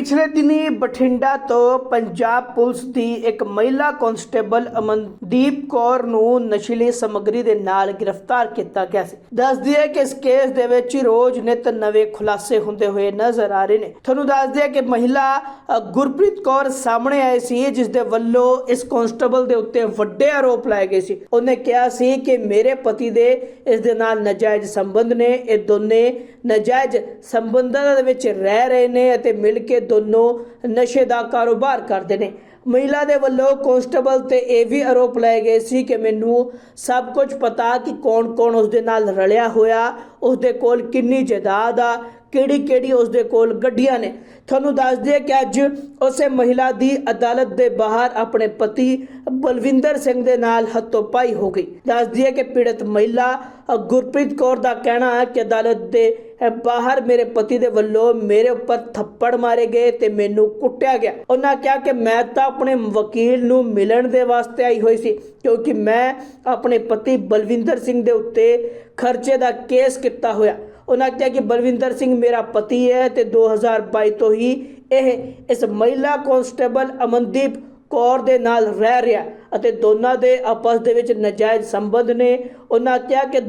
ਪਿਛਲੇ ਦਿਨੀ ਬਠਿੰਡਾ ਤੋਂ ਪੰਜਾਬ ਪੁਲਿਸ ਦੀ ਇੱਕ ਮਹਿਲਾ ਕਾਂਸਟੇਬਲ ਅਮਨਦੀਪ ਕੌਰ ਨੂੰ ਨਸ਼ੀਲੀ ਸਮੱਗਰੀ ਦੇ ਨਾਲ ਗ੍ਰਿਫਤਾਰ ਕੀਤਾ ਗਿਆ ਸੀ। ਦੱਸਦੀ ਹੈ ਕਿ ਇਸ ਕੇਸ ਦੇ ਵਿੱਚ ਰੋਜ਼ ਨਿਤ ਨਵੇਂ ਖੁਲਾਸੇ ਹੁੰਦੇ ਹੋਏ ਨਜ਼ਰ ਆ ਰਹੇ ਨੇ। ਤੁਹਾਨੂੰ ਦੱਸਦੀ ਹੈ ਕਿ ਮਹਿਲਾ ਗੁਰਪ੍ਰੀਤ ਕੌਰ ਸਾਹਮਣੇ ਆਈ ਸੀ, ਜਿਸ ਦੇ ਵੱਲੋਂ ਇਸ ਕਾਂਸਟੇਬਲ ਦੇ ਉੱਤੇ ਵੱਡੇ ਆਰੋਪ ਲਾਏ ਗਏ ਸੀ। ਉਹਨੇ ਕਿਹਾ ਸੀ ਕਿ ਮੇਰੇ ਪਤੀ ਦੇ ਇਸ ਦੇ ਨਾਲ ਨਾਜਾਇਜ਼ ਸੰਬੰਧ ਨੇ। ਇਹ ਦੋਨੇ ਨਾਜਾਇਜ਼ ਸੰਬੰਧਾਂ ਦੇ ਵਿੱਚ ਰਹਿ ਰਹੇ ਨੇ ਅਤੇ ਮਿਲ ਕੇ ਦੋਨੋਂ ਨਸ਼ੇ ਦਾ ਕਾਰੋਬਾਰ ਕਰਦੇ ਨੇ। ਮਹਿਲਾ ਦੇ ਵੱਲੋਂ ਕਾਂਸਟੇਬਲ ਤੇ ਇਹ ਵੀ ਆਰੋਪ ਲਾਏ ਗਏ ਸੀ ਕਿ ਮੈਨੂੰ ਸਭ ਕੁਝ ਪਤਾ ਕਿ ਕੌਣ-ਕੌਣ ਉਸ ਦੇ ਨਾਲ ਰਲਿਆ ਹੋਇਆ ਉਸ ਦੇ ਕੋਲ ਕਿੰਨੀ ਜਾਇਦਾਦ ਆ ਕਿਹੜੀ ਕਿਹੜੀ ਉਸ ਦੇ ਕੋਲ ਗੱਡੀਆਂ ਨੇ। ਤੁਹਾਨੂੰ ਦੱਸ ਦਈਏ ਕਿ ਅੱਜ ਉਸੇ ਮਹਿਲਾ ਦੀ ਅਦਾਲਤ ਦੇ ਬਾਹਰ ਆਪਣੇ ਪਤੀ ਬਲਵਿੰਦਰ ਸਿੰਘ ਦੇ ਨਾਲ ਹੱਥੋਂ-ਪਾਈ ਹੋ ਗਈ। ਦੱਸ ਦਈਏ ਕਿ ਪੀੜਤ ਮਹਿਲਾ ਗੁਰਪ੍ਰੀਤ ਕੌਰ ਦਾ ਕਹਿਣਾ ਹੈ ਕਿ ਅਦਾਲਤ ਦੇ ਬਾਹਰ ਮੇਰੇ ਪਤੀ ਦੇ ਵੱਲੋਂ ਮੇਰੇ ਉੱਪਰ ਥੱਪੜ ਮਾਰੇ ਗਏ ਤੇ ਮੈਨੂੰ ਕੁੱਟਿਆ ਗਿਆ। ਉਹਨਾਂ ਕਿਹਾ ਕਿ ਮੈਂ ਤਾਂ ਆਪਣੇ ਵਕੀਲ ਨੂੰ ਮਿਲਣ ਦੇ ਵਾਸਤੇ ਆਈ ਹੋਈ ਸੀ, ਕਿਉਂਕਿ ਮੈਂ ਆਪਣੇ ਪਤੀ ਬਲਵਿੰਦਰ ਸਿੰਘ ਦੇ ਉੱਤੇ ਖਰਚੇ ਦਾ ਕੇਸ ਕੀਤਾ ਹੋਇਆ। ਉਹਨਾਂ ਕਿਹਾ ਕਿ ਬਲਵਿੰਦਰ ਸਿੰਘ ਮੇਰਾ ਪਤੀ ਹੈ ਤੇ 2022 ਤੋਂ ਹੀ ਇਹ ਇਸ ਮਹਿਲਾ ਕਾਂਸਟੇਬਲ ਅਮਨਦੀਪ ਕੌਰ ਦੇ ਨਾਲ ਰਹਿ ਰਿਹਾ ਅਤੇ ਦੋਨਾਂ ਦੇ ਆਪਸ ਦੇ ਵਿੱਚ ਨਾਜਾਇਜ਼ ਸੰਬੰਧ ਨੇ। ਉਹਨਾਂ ਕਿਹਾ ਕਿ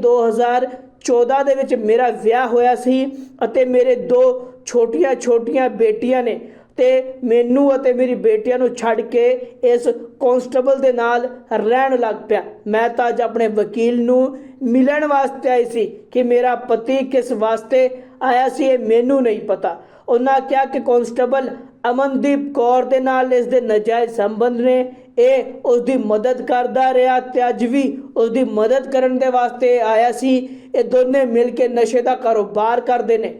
2014 ਦੇ ਵਿੱਚ ਮੇਰਾ ਵਿਆਹ ਹੋਇਆ ਸੀ ਅਤੇ ਮੇਰੇ ਦੋ ਛੋਟੀਆਂ-ਛੋਟੀਆਂ ਬੇਟੀਆਂ ਨੇ ਤੇ ਮੈਨੂੰ ਅਤੇ ਮੇਰੀ ਬੇਟੀਆਂ ਨੂੰ ਛੱਡ ਕੇ ਇਸ ਕਾਂਸਟੇਬਲ ਦੇ ਨਾਲ ਰਹਿਣ ਲੱਗ ਪਿਆ। ਮੈਂ ਤਾਂ ਅੱਜ ਆਪਣੇ ਵਕੀਲ ਨੂੰ ਮਿਲਣ ਵਾਸਤੇ ਆਈ ਸੀ ਕਿ ਮੇਰਾ ਪਤੀ ਕਿਸ ਵਾਸਤੇ ਆਇਆ ਸੀ ਇਹ ਮੈਨੂੰ ਨਹੀਂ ਪਤਾ। ਉਹਨਾਂ ਕਿਹਾ ਕਿ ਕਾਂਸਟੇਬਲ ਅਮਨਦੀਪ ਕੌਰ ਦੇ ਨਾਲ ਇਸ ਦੇ ਨਾਜਾਇਜ਼ ਸੰਬੰਧ ਨੇ ਇਹ ਉਸ ਦੀ ਮਦਦ ਕਰਦਾ ਰਿਹਾ ਤੇ ਅੱਜ ਵੀ ਉਸ ਦੀ ਮਦਦ ਕਰਨ ਦੇ ਵਾਸਤੇ ਆਇਆ ਸੀ। ਇਹ ਦੋਨੇ ਮਿਲ ਕੇ ਨਸ਼ੇ ਦਾ ਕਾਰੋਬਾਰ ਕਰਦੇ ਨੇ।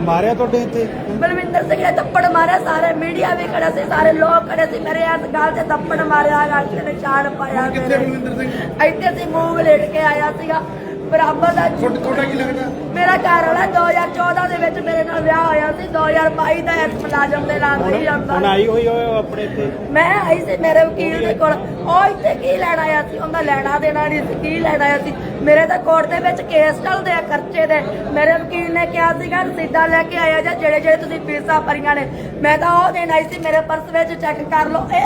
ਮਾਰਿਆ ਤੁਹਾਡੇ ਇੱਥੇ? ਬਲਵਿੰਦਰ ਸਿੰਘ ਨੇ ਥੱਪੜ ਮਾਰਿਆ ਸਾਰੇ ਮੀਡੀਆ ਵੀ ਖੜੇ ਸੀ ਸਾਰੇ ਲੋਕ ਖੜੇ ਸੀ। ਮੇਰੇ ਹੱਥ ਗਾਲ ਤੇ ਥੱਪੜ ਮਾਰਿਆ ਗਾਲ ਤੇ ਨਿਸ਼ਾਨ ਪਾਇਆ ਕਿੱਥੇ। ਬਲਵਿੰਦਰ ਸਿੰਘ? ਇੱਥੇ ਸੀ ਮੂੰਹ ਲੇਟ ਕੇ ਆਇਆ ਸੀਗਾ। ਬਰਾਬਰ ਦਾ ਤੁਹਾਡਾ ਤੁਹਾਡਾ ਕੀ ਲੱਗਦਾ? ਮੇਰਾ ਘਰ ਵਾਲਾ 2014 ਦੇ ਵਿੱਚ ਮੇਰੇ ਨਾਲ ਵਿਆਹ ਹੋਇਆ ਸੀ 2022 ਦਾ ਇਸ ਮੁਲਾਜ਼ਮ ਦੇ ਨਾਲ ਨਹੀਂ ਜਾਂਦਾ। ਹੁਣ ਆਈ ਹੋਈ ਹੋਏ ਆਪਣੇ ਇੱਥੇ? ਮੈਂ ਆਈ ਸੀ ਮੇਰੇ ਵਕੀਲ ਦੇ ਕੋਲ। ਉਹ ਇੱਥੇ ਕੀ ਲੈਣ ਆਇਆ ਸੀ? ਉਹਦਾ ਲੈਣਾ ਦੇਣਾ ਨਹੀਂ ਸੀ ਕੀ ਲੈਣ ਆਇਆ ਸੀ? ਮੇਰੇ ਤਾਂ ਕੋਰਟ ਦੇ ਵਿੱਚ ਕੇਸ ਚੱਲਦੇ ਆ ਖਰਚੇ ਦੇ। ਮੇਰੇ ਵਕੀਲ ਨੇ ਕਿਹਾ ਸੀਗਾ ਰਸੀਦਾਂ ਲੈ ਕੇ ਆਇਆ ਜਾਂ ਜਿਹੜੇ ਜਿਹੜੇ ਤੁਸੀਂ ਫੀਸਾਂ ਭਰੀਆਂ ਨੇ। ਮੈਂ ਤਾਂ ਉਹ ਦੇਣ ਆਈ ਸੀ ਮੇਰੇ ਪਰਸ ਵਿੱਚ ਚੈੱਕ ਕਰ ਲਓ। ਇਹ